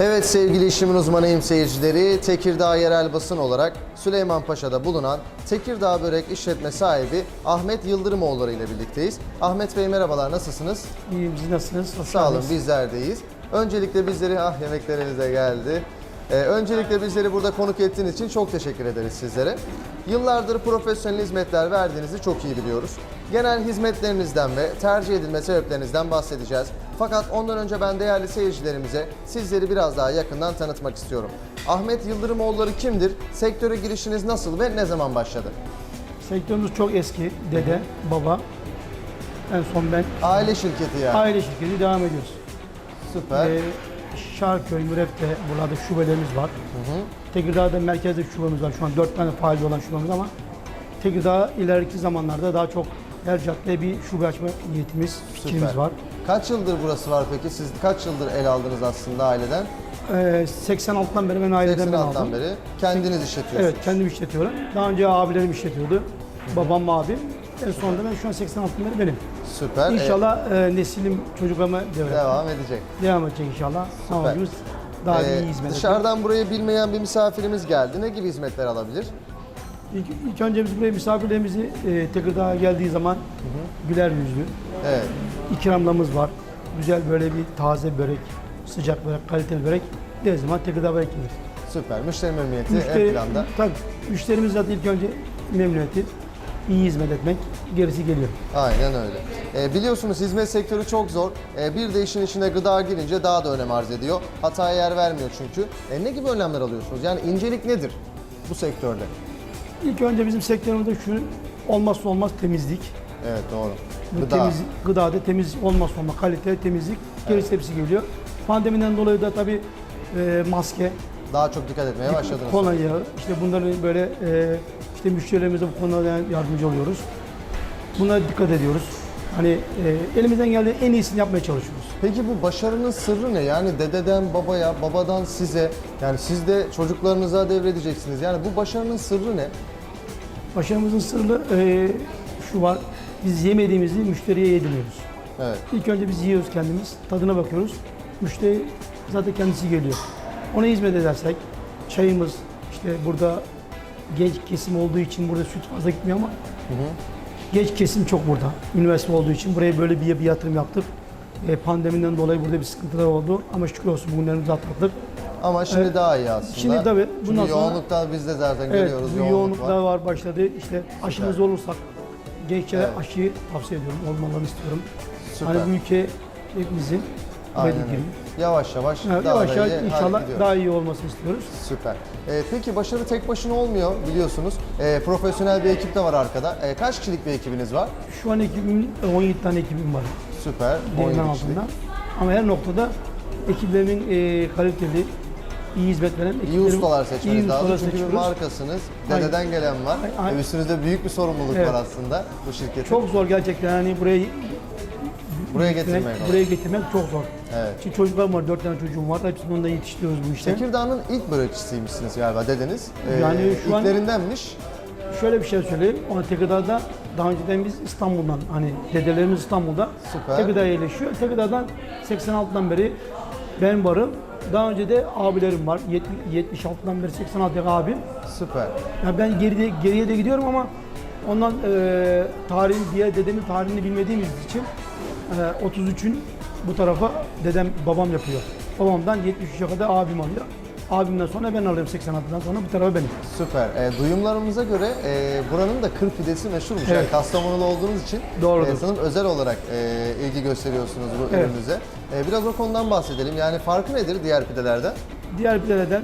Evet sevgili işimin uzmanıyım seyircileri. Tekirdağ yerel basın olarak Süleymanpaşa'da bulunan Tekirdağ Börek işletme sahibi Ahmet Yıldırımoğulları ile birlikteyiz. Ahmet Bey merhabalar nasılsınız? İyiyim, siz nasılsınız? Hoş Sağ olun geldiniz. bizler deyiz. Öncelikle bizleri, ah yemeklerimiz de geldi. Ee, öncelikle bizleri burada konuk ettiğiniz için çok teşekkür ederiz sizlere. Yıllardır profesyonel hizmetler verdiğinizi çok iyi biliyoruz. Genel hizmetlerinizden ve tercih edilme sebeplerinizden bahsedeceğiz. Fakat ondan önce ben değerli seyircilerimize sizleri biraz daha yakından tanıtmak istiyorum. Ahmet Yıldırımoğulları kimdir? Sektöre girişiniz nasıl ve ne zaman başladı? Sektörümüz çok eski. Dede, baba. En son ben Aile şirketi yani. aile şirketi devam ediyoruz. Süper. Ee, Şarköy, Mürefte, burada şubelerimiz var. Tekirdağ'da merkezde şubemiz var. Şu an dört tane faali olan şubemiz ama Tekirdağ ileriki zamanlarda daha çok her caddeye bir şube açma niyetimiz, fikrimiz var. Kaç yıldır burası var peki? Siz kaç yıldır el aldınız aslında aileden? Ee, 86'dan beri ben aileden ben 86'dan aldım. beri kendiniz işletiyorsunuz. Evet, kendim işletiyorum. Daha önce abilerim işletiyordu. Babam, abim. En sonunda ben şu an 86'dan beri benim. Süper. İnşallah e, neslim çocuklarıma devam, devam edecek. devam edecek inşallah. Amacımız daha Ee, iyi hizmet dışarıdan buraya bilmeyen bir misafirimiz geldi. Ne gibi hizmetler alabilir? İlk, ilk önce biz buraya misafirlerimizi e, Tekirdağ'a geldiği zaman güler yüzlü, Evet. ikramlarımız var. Güzel böyle bir taze börek, sıcak börek, kaliteli börek. Ne zaman Tekirdağ börek gelir. Süper. Müşteri memnuniyeti ön planda. tabii, müşterimiz zaten ilk önce memnuniyeti, iyi hizmet etmek, gerisi geliyor. Aynen öyle. Ee, biliyorsunuz hizmet sektörü çok zor. Ee, bir de işin içine gıda girince daha da önem arz ediyor. Hataya yer vermiyor çünkü. Ee, ne gibi önlemler alıyorsunuz? Yani incelik nedir bu sektörde? İlk önce bizim sektörümüzde şu olmazsa olmaz temizlik. Evet doğru. Bu Gıda. Temiz, gıdada temiz olmazsa olmaz kalite, temizlik, gerisi hepsi geliyor. Pandemiden dolayı da tabii e, maske, Daha çok dikkat etmeye başladınız. kolonya, işte bunların böyle e, işte müşterilerimize bu konuda yardımcı oluyoruz. Bunlara dikkat ediyoruz. Hani e, elimizden geldiği en iyisini yapmaya çalışıyoruz. Peki bu başarının sırrı ne? Yani dededen babaya, babadan size, yani siz de çocuklarınıza devredeceksiniz. Yani bu başarının sırrı ne? Başarımızın sırrı e, şu var, biz yemediğimizi müşteriye yediriyoruz. Evet. İlk önce biz yiyoruz kendimiz, tadına bakıyoruz. Müşteri zaten kendisi geliyor. Ona hizmet edersek, çayımız, işte burada genç kesim olduğu için burada süt fazla gitmiyor ama genç kesim çok burada. Üniversite olduğu için buraya böyle bir, bir yatırım yaptık. E, pandemiden dolayı burada bir sıkıntılar oldu ama şükür olsun bugünlerimizi atlattık. Ama şimdi Evet. daha iyi aslında. Şimdi tabii bundan Çünkü sonra- biz de zaten Evet, görüyoruz. bu yoğunluk yoğunluklar var. var başladı. İşte aşımız olursak gençlere Evet. aşıyı tavsiye ediyorum, olmalarını istiyorum. Süper. Hani bu ülke hepimizin Aynen öyle. Yavaş yavaş daha yavaş da yavaş iyi inşallah gidiyor. daha iyi olmasını istiyoruz. Süper. Ee, peki başarı tek başına olmuyor biliyorsunuz. Ee, profesyonel bir ekip de var arkada. Ee, kaç kişilik bir ekibiniz var? Şu an ekibim 17 tane ekibim var Süper. değirmen 17 kişilik. altında. Ama her noktada ekiplerimin e, kaliteli, iyi hizmet veren İyi ekiplerim- ustalar iyi seçmeniz lazım ustalar çünkü bir seçiyoruz. markasınız. Aynen. Dededen gelen var. Aynen. Üstünüzde büyük bir sorumluluk Evet. var aslında bu şirketin. Çok zor gerçekten yani buraya Buraya getirmek, getirmek. buraya getirmek çok zor. Evet. Şimdi çocuklarım var, 4 tane çocuğum var. Hepsini ondan yetiştiriyoruz bu işte. Tekirdağ'ın ilk börekçisiymişsiniz galiba dedeniz. Ee, Yani şu an- ilklerindenmiş. Şöyle bir şey söyleyeyim. Ona Tekirdağ'da daha önceden biz İstanbul'dan hani dedelerimiz İstanbul'da Süper. Tekirdağ'a yerleşiyor. Tekirdağ'dan 86'dan beri ben varım. Daha önce de abilerim var. 70, 76'dan beri 86 abim. Süper. Ya ben geride, geriye de gidiyorum ama ondan e, tarihin diğer dedemin tarihini bilmediğimiz için e, 33'ün bu tarafa dedem babam yapıyor. Babamdan 73'e kadar abim alıyor. Abimden sonra ben alıyorum 86'dan sonra bu tarafa benim. Süper. Ee, duyumlarımıza göre e, buranın da kır pidesi meşhurmuş. Yani Evet. Kastamonulu olduğunuz için Doğrudur. e, sanırım özel olarak e, ilgi gösteriyorsunuz bu Evet. ürününüze. E, biraz o konudan bahsedelim. Yani farkı nedir diğer pidelerden? Diğer pidelerden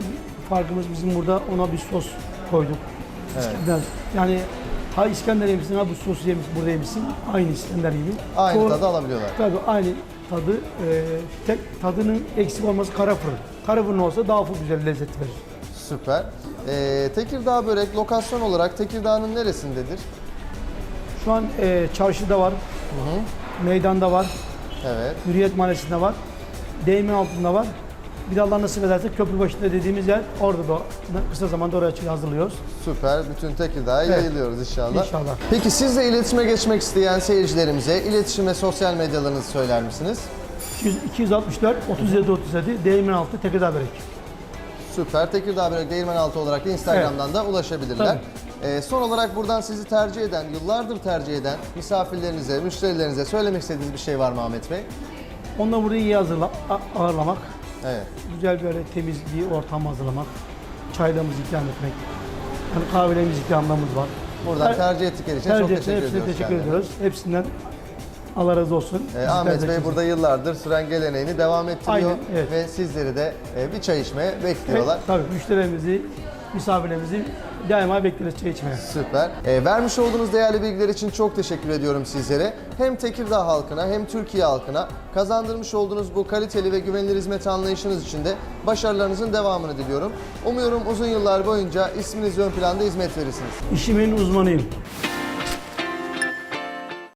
farkımız bizim burada ona bir sos koyduk. Evet. Yani ha İskender yemişsin ha bu sosu yemişsin burada yemişsin. Aynı İskender gibi. Aynı Çoğu- tadı alabiliyorlar. Tabii aynı tadı. e, tek tadının eksik olması kara fırın. Kara fırın olsa daha güzel lezzet verir. Süper. E, Tekirdağ börek lokasyon olarak Tekirdağ'ın neresindedir? Şu an e, çarşıda var, meydanda var, Evet. Hürriyet Mahallesi'nde var, Değirmen altında var. Bir de Allah nasip ederse köprü başında dediğimiz yer orada da kısa zamanda oraya açı- hazırlıyoruz. Süper. Bütün Tekirdağ'a yayılıyoruz inşallah. İnşallah. Peki sizle iletişime geçmek isteyen seyircilerimize iletişim ve sosyal medyalarınızı söyler misiniz? 200 264 37 37 Değirmen altı Tekirdağ Börek. Süper. Tekirdağ Börek Değirmen Altı olarak da Instagram'dan da ulaşabilirler. Ee, son olarak buradan sizi tercih eden, yıllardır tercih eden misafirlerinize, müşterilerinize söylemek istediğiniz bir şey var mı Ahmet Bey? Onları burayı iyi hazırla, a- ağırlamak. Evet. Güzel böyle temiz bir ortam hazırlamak. Çaylarımızı ikram etmek. Yani kahvelerimiz ikramlarımız var. Buradan Her- tercih ettikleri için Tercih çok teşekkür hepsine ediyoruz. teşekkür kendilerine. ediyoruz. Hepsinden Allah razı olsun. Ee, Ahmet Bey burada yıllardır süren geleneğini devam ettiriyor Aynen, evet. ve sizleri de e, bir çay içmeye bekliyorlar. Ve tabii müşterilerimizi, misafirlerimizi daima bekleriz çay içmeye. Süper. Ee, vermiş olduğunuz değerli bilgiler için çok teşekkür ediyorum sizlere. Hem Tekirdağ halkına hem Türkiye halkına kazandırmış olduğunuz bu kaliteli ve güvenilir hizmet anlayışınız için de başarılarınızın devamını diliyorum. Umuyorum uzun yıllar boyunca isminiz ön planda hizmet verirsiniz. İşimin uzmanıyım.